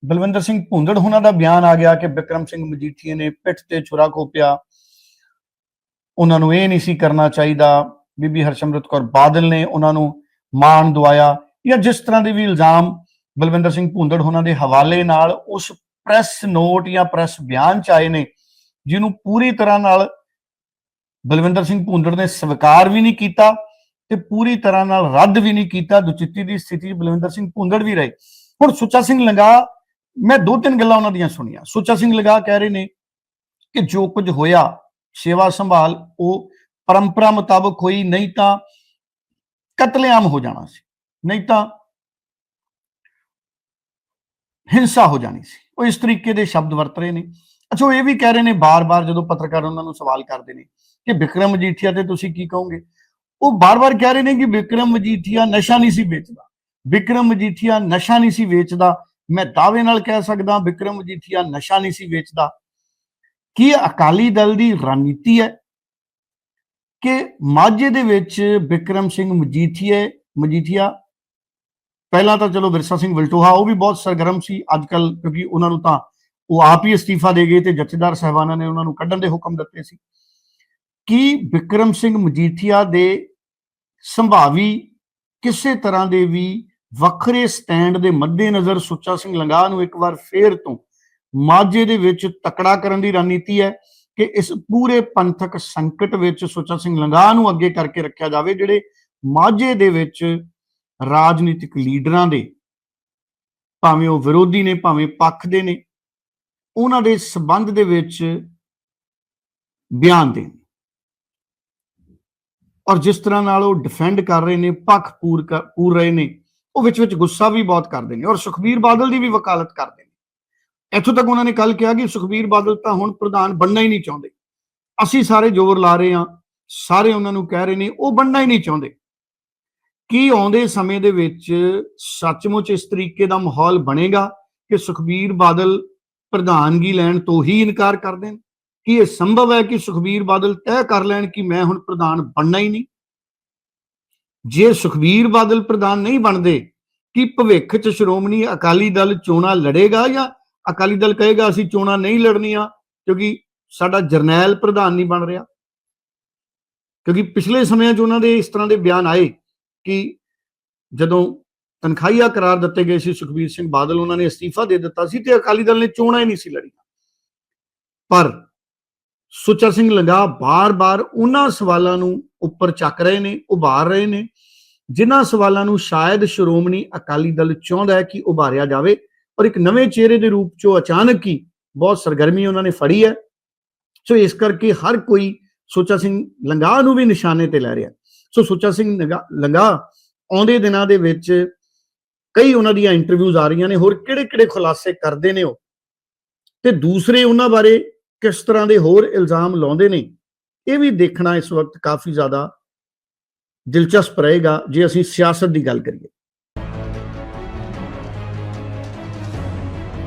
Speaker 1: ਬਲਵਿੰਦਰ ਸਿੰਘ ਭੁੰਦੜ ਉਹਨਾਂ ਦਾ ਬਿਆਨ ਆ ਗਿਆ ਕਿ ਵਿਕਰਮ ਸਿੰਘ ਮਜੀਠੀਆ ਨੇ ਪਿੱਠ ਤੇ ਛੁਰਾ ਖੋਪਿਆ, ਉਹਨਾਂ ਨੂੰ ਇਹ ਨਹੀਂ ਸੀ ਕਰਨਾ ਚਾਹੀਦਾ, ਬੀਬੀ ਹਰਸ਼ਮਰਤ ਕੌਰ ਬਾਦਲ ਨੇ ਉਹਨਾਂ ਨੂੰ ਮਾਣ ਦਵਾਇਆ ਜਾਂ ਜਿਸ ਤਰ੍ਹਾਂ ਦੇ ਵੀ ਇਲਜ਼ਾਮ ਬਲਵਿੰਦਰ ਸਿੰਘ ਭੁੰਦੜ ਉਹਨਾਂ ਦੇ ਹਵਾਲੇ ਨਾਲ ਉਸ ਪ੍ਰੈਸ ਨੋਟ ਜਾਂ ਪ੍ਰੈਸ ਬਿਆਨ ਚ ਆਏ ਨੇ, ਜਿਹਨੂੰ ਪੂਰੀ ਤਰ੍ਹਾਂ ਨਾਲ ਬਲਵਿੰਦਰ ਸਿੰਘ ਭੁੰਦੜ ਨੇ ਸਵੀਕਾਰ ਵੀ ਨਹੀਂ ਕੀਤਾ ਤੇ ਪੂਰੀ ਤਰ੍ਹਾਂ ਨਾਲ ਰੱਦ ਵੀ ਨਹੀਂ ਕੀਤਾ, ਦੁਚਿੱਤੀ ਦੀ ਸਥਿਤੀ 'ਚ ਬਲਵਿੰਦਰ ਸਿੰਘ ਭੁੰਦੜ ਵੀ ਰਹੇ। ਹੁਣ ਸੁੱਚਾ ਸਿੰਘ ਲੰਗਾ, ਮੈਂ ਦੋ ਤਿੰਨ ਗੱਲਾਂ ਉਹਨਾਂ ਦੀਆਂ ਸੁਣੀਆਂ। ਸੁੱਚਾ ਸਿੰਘ ਲੰਗਾ ਕਹਿ ਰਹੇ ਨੇ ਕਿ ਜੋ ਕੁਝ ਹੋਇਆ, ਸੇਵਾ ਸੰਭਾਲ, ਉਹ ਪਰੰਪਰਾ ਮੁਤਾਬਕ ਹੋਈ, ਨਹੀਂ ਤਾਂ ਕਤਲੇਆਮ ਹੋ ਜਾਣਾ ਸੀ। ਨਹੀਂ ਤਾਂ ਹਿੰਸਾ ਹੋ ਜਾਣੀ ਸੀ। ਉਹ ਇਸ ਤਰੀਕੇ ਦੇ ਸ਼ਬਦ ਵਰਤ ਰਹੇ ਨੇ। ਅੱਛਾ, ਉਹ ਇਹ ਵੀ ਕਹਿ ਰਹੇ ਨੇ, ਬਾਰ-ਬਾਰ ਜਦੋਂ ਪੱਤਰਕਾਰ ਉਹਨਾਂ ਨੂੰ ਸਵਾਲ ਕਰਦੇ ਨੇ ਕਿ ਵਿਕਰਮ ਮਜੀਠੀਆ ਤੇ ਤੁਸੀਂ ਕੀ ਕਹੋਗੇ? ਉਹ ਬਾਰ-ਬਾਰ ਕਹਿ ਰਹੇ ਨੇ ਕਿ ਵਿਕਰਮ ਮਜੀਠੀਆ ਨਸ਼ਾ ਨਹੀਂ ਸੀ ਵੇਚਦਾ। ਵਿਕਰਮ ਮਜੀਠੀਆ ਨਸ਼ਾ ਨਹੀਂ ਸੀ ਵੇਚਦਾ। ਮੈਂ ਦਾਅਵੇ ਨਾਲ ਕਹਿ ਸਕਦਾ, ਵਿਕਰਮ ਮਜੀਠੀਆ ਨਸ਼ਾ ਨਹੀਂ ਸੀ ਵੇਚਦਾ। ਕੀ ਅਕਾਲੀ ਦਲ ਦੀ ਰਣਨੀਤੀ ਹੈ ਕਿ ਮਾਝੇ ਦੇ ਵਿੱਚ ਵਿਕਰਮ ਸਿੰਘ ਮਜੀਠੀਏ ਮਜੀਠੀਆ, ਪਹਿਲਾਂ ਤਾਂ ਚਲੋ ਵਿਰਸਾ ਸਿੰਘ ਵਲਟੋਹਾ, ਉਹ ਵੀ ਬਹੁਤ ਸਰਗਰਮ ਸੀ ਅੱਜ ਕੱਲ ਕਿਉਂਕਿ ਉਹਨਾਂ ਨੂੰ ਤਾਂ ਉਹ ਆਪ ਹੀ ਅਸਤੀਫਾ ਦੇ ਗਏ ਤੇ ਜਥੇਦਾਰ ਸਹਿਬਾਨਾਂ ਨੇ ਉਹਨਾਂ ਨੂੰ ਕੱਢਣ ਦੇ ਹੁਕਮ ਦਿੱਤੇ ਸੀ। ਕੀ ਵਿਕਰਮ ਸਿੰਘ ਮਜੀਠੀਆ ਦੇ ਸੰਭਾਵੀ ਕਿਸੇ ਤਰ੍ਹਾਂ ਦੇ ਵੀ ਵੱਖਰੇ ਸਟੈਂਡ ਦੇ ਮੱਦੇਨਜ਼ਰ ਸੁੱਚਾ ਸਿੰਘ ਲੰਗਾ ਨੂੰ ਇੱਕ ਵਾਰ ਫੇਰ ਤੋਂ ਮਾਝੇ ਦੇ ਵਿੱਚ ਤਕੜਾ ਕਰਨ ਦੀ ਰਣਨੀਤੀ ਹੈ ਕਿ ਇਸ ਪੂਰੇ ਪੰਥਕ ਸੰਕਟ ਵਿੱਚ ਸੁੱਚਾ ਸਿੰਘ ਲੰਗਾਹ ਨੂੰ ਅੱਗੇ ਕਰਕੇ ਰੱਖਿਆ ਜਾਵੇ, ਜਿਹੜੇ ਮਾਝੇ ਦੇ ਵਿੱਚ ਰਾਜਨੀਤਿਕ ਲੀਡਰਾਂ ਦੇ, ਭਾਵੇਂ ਉਹ ਵਿਰੋਧੀ ਨੇ, ਭਾਵੇਂ ਪੱਖ ਦੇ ਨੇ, ਉਹਨਾਂ ਦੇ ਸਬੰਧ ਦੇ ਵਿੱਚ ਬਿਆਨ ਦੇਣ। ਔਰ ਜਿਸ ਤਰ੍ਹਾਂ ਨਾਲ ਉਹ ਡਿਫੈਂਡ ਕਰ ਰਹੇ ਨੇ ਪੱਖ ਪੂਰ ਕਰ- ਪੂਰ ਰਹੇ ਨੇ, ਉਹ ਵਿੱਚ ਵਿੱਚ ਗੁੱਸਾ ਵੀ ਬਹੁਤ ਕਰਦੇ ਨੇ ਔਰ ਸੁਖਬੀਰ ਬਾਦਲ ਦੀ ਵੀ ਵਕਾਲਤ ਕਰਦੇ ਨੇ। ਇੱਥੋਂ ਤੱਕ ਉਹਨਾਂ ਨੇ ਕੱਲ ਕਿਹਾ ਕਿ ਸੁਖਬੀਰ ਬਾਦਲ ਤਾਂ ਹੁਣ ਪ੍ਰਧਾਨ ਬਣਨਾ ਹੀ ਨਹੀਂ ਚਾਹੁੰਦੇ। ਅਸੀਂ ਸਾਰੇ ਜ਼ੋਰ ਲਾ ਰਹੇ ਹਾਂ, ਸਾਰੇ ਉਹਨਾਂ ਨੂੰ ਕਹਿ ਰਹੇ ਨੇ, ਉਹ ਬਣਨਾ ਹੀ ਨਹੀਂ ਚਾਹੁੰਦੇ। ਕੀ ਆਉਂਦੇ ਸਮੇਂ ਦੇ ਵਿੱਚ ਸੱਚਮੁੱਚ ਇਸ ਤਰੀਕੇ ਦਾ ਮਾਹੌਲ ਬਣੇਗਾ ਕਿ ਸੁਖਬੀਰ ਬਾਦਲ ਪ੍ਰਧਾਨਗੀ ਲੈਣ ਤੋਂ ਹੀ ਇਨਕਾਰ ਕਰ ਦੇਣ? ਕੀ ਇਹ ਸੰਭਵ ਹੈ ਕਿ ਸੁਖਬੀਰ ਬਾਦਲ ਤੈਅ ਕਰ ਲੈਣ ਕਿ ਮੈਂ ਹੁਣ ਪ੍ਰਧਾਨ ਬਣਨਾ ਹੀ ਨਹੀਂ। ਜੇ ਸੁਖਬੀਰ ਬਾਦਲ ਪ੍ਰਧਾਨ ਨਹੀਂ ਬਣਦੇ, ਕਿ ਭਵਿੱਖ 'ਚ ਸ਼੍ਰੋਮਣੀ ਅਕਾਲੀ ਦਲ ਚੋਣਾਂ ਲੜੇਗਾ ਜਾਂ ਅਕਾਲੀ ਦਲ ਕਹੇਗਾ ਅਸੀਂ ਚੋਣਾਂ ਨਹੀਂ ਲੜਨੀਆਂ, ਕਿਉਂਕਿ ਸਾਡਾ ਜਰਨੈਲ ਪ੍ਰਧਾਨ ਨਹੀਂ ਬਣ ਰਿਹਾ? ਕਿਉਂਕਿ ਪਿਛਲੇ ਸਮਿਆਂ 'ਚ ਉਹਨਾਂ ਦੇ ਇਸ ਤਰ੍ਹਾਂ ਦੇ ਬਿਆਨ ਆਏ ਕਿ ਜਦੋਂ ਤਨਖਾਹੀਆ ਕਰਾਰ ਦਿੱਤੇ ਗਏ ਸੀ ਸੁਖਬੀਰ ਸਿੰਘ ਬਾਦਲ, ਉਹਨਾਂ ਨੇ ਅਸਤੀਫਾ ਦੇ ਦਿੱਤਾ ਸੀ ਤੇ ਅਕਾਲੀ ਦਲ ਨੇ ਚੋਣਾਂ ਹੀ ਨਹੀਂ ਸੀ ਲੜੀਆਂ। ਪਰ ਸੁੱਚਾ ਸਿੰਘ ਲੰਗਾ ਬਾਰ-ਬਾਰ ਉਹਨਾਂ ਸਵਾਲਾਂ ਨੂੰ ਉੱਪਰ ਚੱਕ ਰਹੇ ਨੇ, ਉਭਾਰ ਰਹੇ ਨੇ, ਜਿਨ੍ਹਾਂ ਸਵਾਲਾਂ ਨੂੰ ਸ਼ਾਇਦ ਸ਼੍ਰੋਮਣੀ ਅਕਾਲੀ ਦਲ ਚਾਹੁੰਦਾ ਹੈ ਕਿ ਉਭਾਰਿਆ ਜਾਵੇ ਔਰ ਇੱਕ ਨਵੇਂ ਚਿਹਰੇ ਦੇ ਰੂਪ 'ਚੋਂ ਅਚਾਨਕ ਹੀ ਬਹੁਤ ਸਰਗਰਮੀ ਉਹਨਾਂ ਨੇ ਫੜੀ ਹੈ। ਸੋ ਇਸ ਕਰਕੇ ਹਰ ਕੋਈ ਸੁੱਚਾ ਸਿੰਘ ਲੰਗਾ ਨੂੰ ਵੀ ਨਿਸ਼ਾਨੇ ਤੇ ਲੈ ਰਿਹਾ ਸੋ ਸੁੱਚਾ ਸਿੰਘ ਲੰਗਾ- ਲੰਗਾ ਆਉਂਦੇ ਦਿਨਾਂ ਦੇ ਵਿੱਚ ਕਈ ਉਹਨਾਂ ਦੀਆਂ ਇੰਟਰਵਿਊਜ਼ ਆ ਰਹੀਆਂ ਨੇ, ਹੋਰ ਕਿਹੜੇ-ਕਿਹੜੇ ਖੁਲਾਸੇ ਕਰਦੇ ਨੇ ਉਹ? ਤੇ ਦੂਸਰੇ ਉਹਨਾਂ ਬਾਰੇ ਕਿਸ ਤਰ੍ਹਾਂ ਦੇ ਹੋਰ ਇਲਜ਼ਾਮ ਲਾਉਂਦੇ ਨੇ, ਇਹ ਵੀ ਦੇਖਣਾ ਇਸ ਵਕਤ ਕਾਫੀ ਜ਼ਿਆਦਾ ਦਿਲਚਸਪ ਰਹੇਗਾ ਜੇ ਅਸੀਂ ਸਿਆਸਤ ਦੀ ਗੱਲ ਕਰੀਏ।